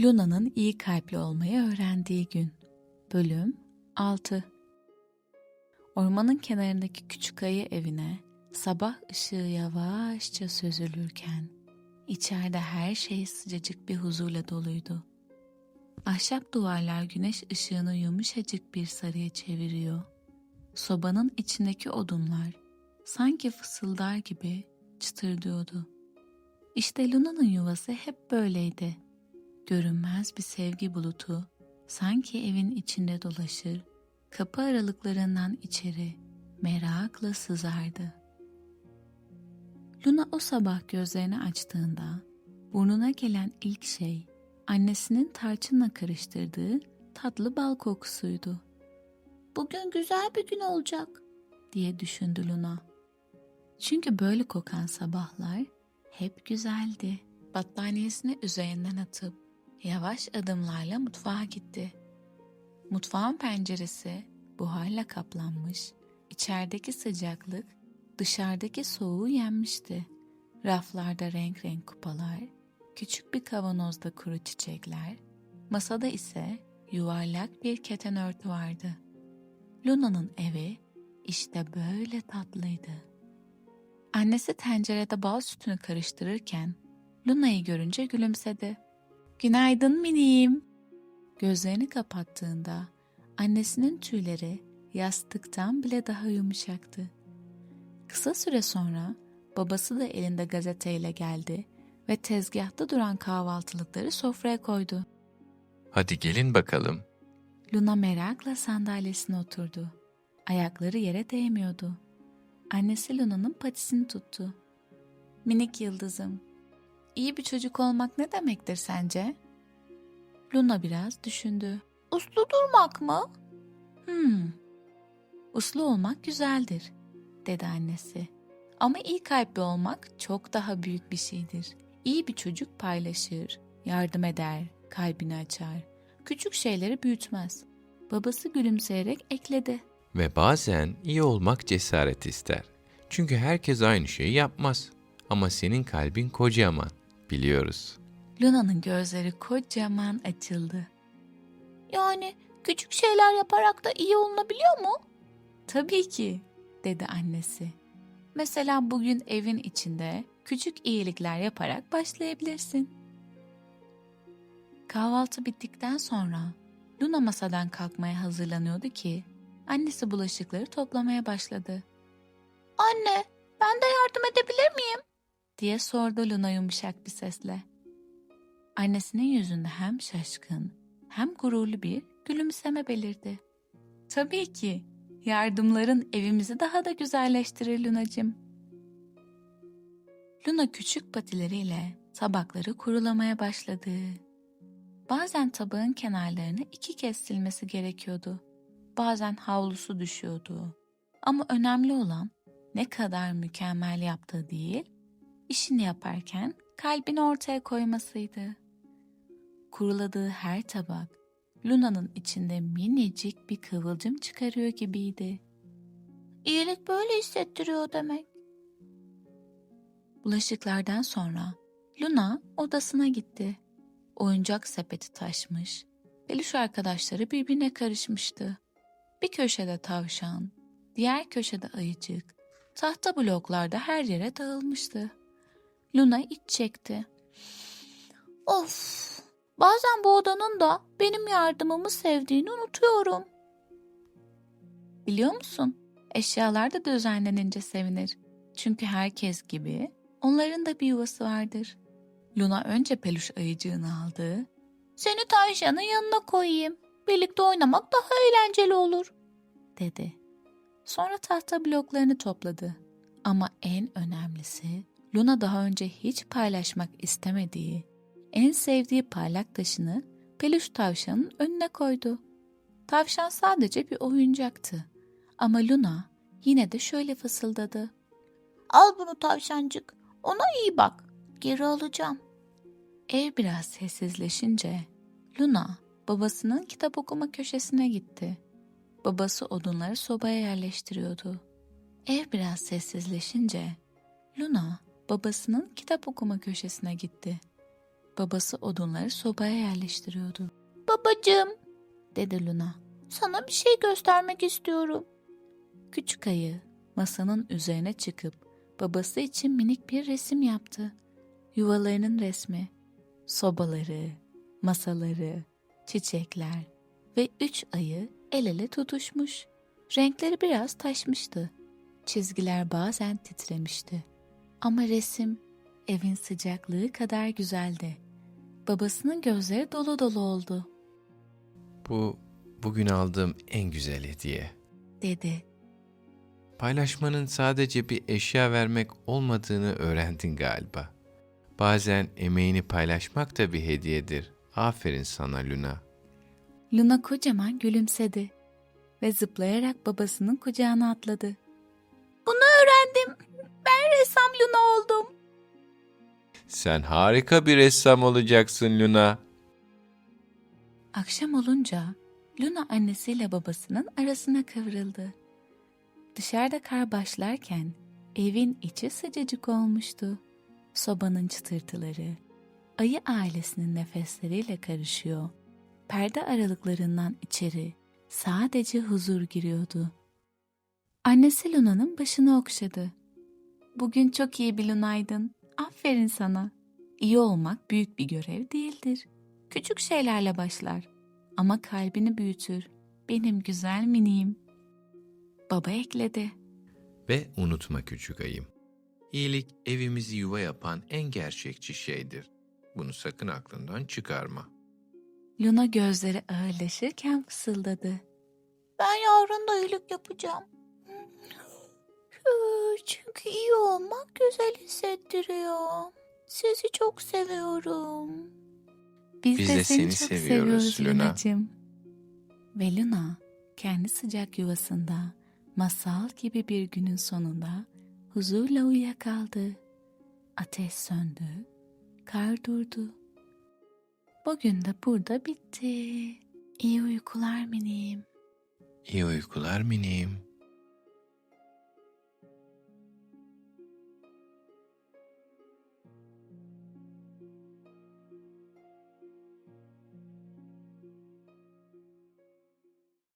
Luna'nın iyi kalpli olmayı öğrendiği gün. Bölüm 6 Ormanın kenarındaki küçük ayı evine sabah ışığı yavaşça süzülürken içeride her şey sıcacık bir huzurla doluydu. Ahşap duvarlar güneş ışığını yumuşacık bir sarıya çeviriyor. Sobanın içindeki odunlar sanki fısıldar gibi çıtırdıyordu. İşte Luna'nın yuvası hep böyleydi. Görünmez bir sevgi bulutu sanki evin içinde dolaşır, kapı aralıklarından içeri merakla sızardı. Luna o sabah gözlerini açtığında burnuna gelen ilk şey annesinin tarçınla karıştırdığı tatlı bal kokusuydu. Bugün güzel bir gün olacak diye düşündü Luna. Çünkü böyle kokan sabahlar hep güzeldi. Battaniyesini üzerinden atıp yavaş adımlarla mutfağa gitti. Mutfağın penceresi buharla kaplanmış, içerideki sıcaklık dışarıdaki soğuğu yenmişti. Raflarda renk renk kupalar, küçük bir kavanozda kuru çiçekler, masada ise yuvarlak bir keten örtü vardı. Luna'nın evi işte böyle tatlıydı. Annesi tencerede bal sütünü karıştırırken Luna'yı görünce gülümsedi. Günaydın miniğim. Gözlerini kapattığında annesinin tüyleri yastıktan bile daha yumuşaktı. Kısa süre sonra babası da elinde gazeteyle geldi ve tezgahta duran kahvaltılıkları sofraya koydu. Hadi gelin bakalım. Luna merakla sandalyesine oturdu. Ayakları yere değmiyordu. Annesi Luna'nın patisini tuttu. Minik yıldızım, iyi bir çocuk olmak ne demektir sence? Luna biraz düşündü. Uslu durmak mı? Hmm. Uslu olmak güzeldir, dedi annesi. Ama iyi kalpli olmak çok daha büyük bir şeydir. İyi bir çocuk paylaşır, yardım eder, kalbini açar. Küçük şeyleri büyütmez. Babası gülümseyerek ekledi. Ve bazen iyi olmak cesaret ister. Çünkü herkes aynı şeyi yapmaz. Ama senin kalbin kocaman, biliyoruz. Luna'nın gözleri kocaman açıldı. Yani küçük şeyler yaparak da iyi olunabiliyor mu? Tabii ki, dedi annesi. Mesela bugün evin içinde küçük iyilikler yaparak başlayabilirsin. Kahvaltı bittikten sonra Luna masadan kalkmaya hazırlanıyordu ki annesi bulaşıkları toplamaya başladı. Anne, ben de yardım edebilir miyim? Diye sordu Luna yumuşak bir sesle. Annesinin yüzünde hem şaşkın hem gururlu bir gülümseme belirdi. Tabii ki. Yardımların evimizi daha da güzelleştirir Lunacığım. Luna küçük patileriyle tabakları kurulamaya başladı. Bazen tabağın kenarlarını iki kez silmesi gerekiyordu. Bazen havlusu düşüyordu. Ama önemli olan ne kadar mükemmel yaptığı değil, işini yaparken kalbini ortaya koymasıydı. Kuruladığı her tabak Luna'nın içinde minicik bir kıvılcım çıkarıyor gibiydi. İyilik böyle hissettiriyor demek. Bulaşıklardan sonra Luna odasına gitti. Oyuncak sepeti taşmış. Peluş arkadaşları birbirine karışmıştı. Bir köşede tavşan, diğer köşede ayıcık. Tahta bloklarda her yere dağılmıştı. Luna iç çekti. Of! Bazen bu odanın da benim yardımımı sevdiğini unutuyorum. Biliyor musun? Eşyalar da düzenlenince sevinir. Çünkü herkes gibi onların da bir yuvası vardır. Luna önce peluş ayıcığını aldı. Seni tavşanın yanına koyayım. Birlikte oynamak daha eğlenceli olur, dedi. Sonra tahta bloklarını topladı. Ama en önemlisi Luna daha önce hiç paylaşmak istemediği, en sevdiği parlak taşını peluş tavşanın önüne koydu. Tavşan sadece bir oyuncaktı. Ama Luna yine de şöyle fısıldadı. Al bunu tavşancık. Ona iyi bak. Geri alacağım. Ev biraz sessizleşince Luna babasının kitap okuma köşesine gitti. Babası odunları sobaya yerleştiriyordu. Ev biraz sessizleşince Luna babasının kitap okuma köşesine gitti. Babası odunları sobaya yerleştiriyordu. Babacığım, dedi Luna. Sana bir şey göstermek istiyorum. Küçük ayı masanın üzerine çıkıp babası için minik bir resim yaptı. Yuvalarının resmi, sobaları, masaları, çiçekler ve üç ayı el ele tutuşmuş. Renkleri biraz taşmıştı. Çizgiler bazen titremişti. Ama resim evin sıcaklığı kadar güzeldi. Babasının gözleri dolu dolu oldu, Bu bugün aldığım en güzel hediye. dedi. Paylaşmanın sadece bir eşya vermek olmadığını öğrendin galiba. Bazen emeğini paylaşmak da bir hediyedir. Aferin sana Luna. Luna kocaman gülümsedi ve zıplayarak babasının kucağına atladı. Sen harika bir ressam olacaksın Luna. Akşam olunca Luna annesiyle babasının arasına kıvrıldı. Dışarıda kar başlarken evin içi sıcacık olmuştu. Sobanın çıtırtıları, ayı ailesinin nefesleriyle karışıyor. Perde aralıklarından içeri sadece huzur giriyordu. Annesi Luna'nın başını okşadı. Bugün çok iyi bir Luna'ydın. Aferin sana. İyi olmak büyük bir görev değildir. Küçük şeylerle başlar ama kalbini büyütür. Benim güzel miniğim. Baba ekledi. Ve unutma küçük ayım. İyilik evimizi yuva yapan en gerçekçi şeydir. Bunu sakın aklından çıkarma. Luna gözleri ağırlaşırken fısıldadı. Ben yarın da iyilik yapacağım. Çünkü iyi olmak güzel hissettiriyor. Sizi çok seviyorum. Biz, Biz de, de seni, çok seviyoruz seviyoruz Luna. Lunacığım. Ve Luna kendi sıcak yuvasında masal gibi bir günün sonunda huzurla uyuyakaldı. Ateş söndü, kar durdu. Bugün de burada bitti. İyi uykular minim. İyi uykular minim.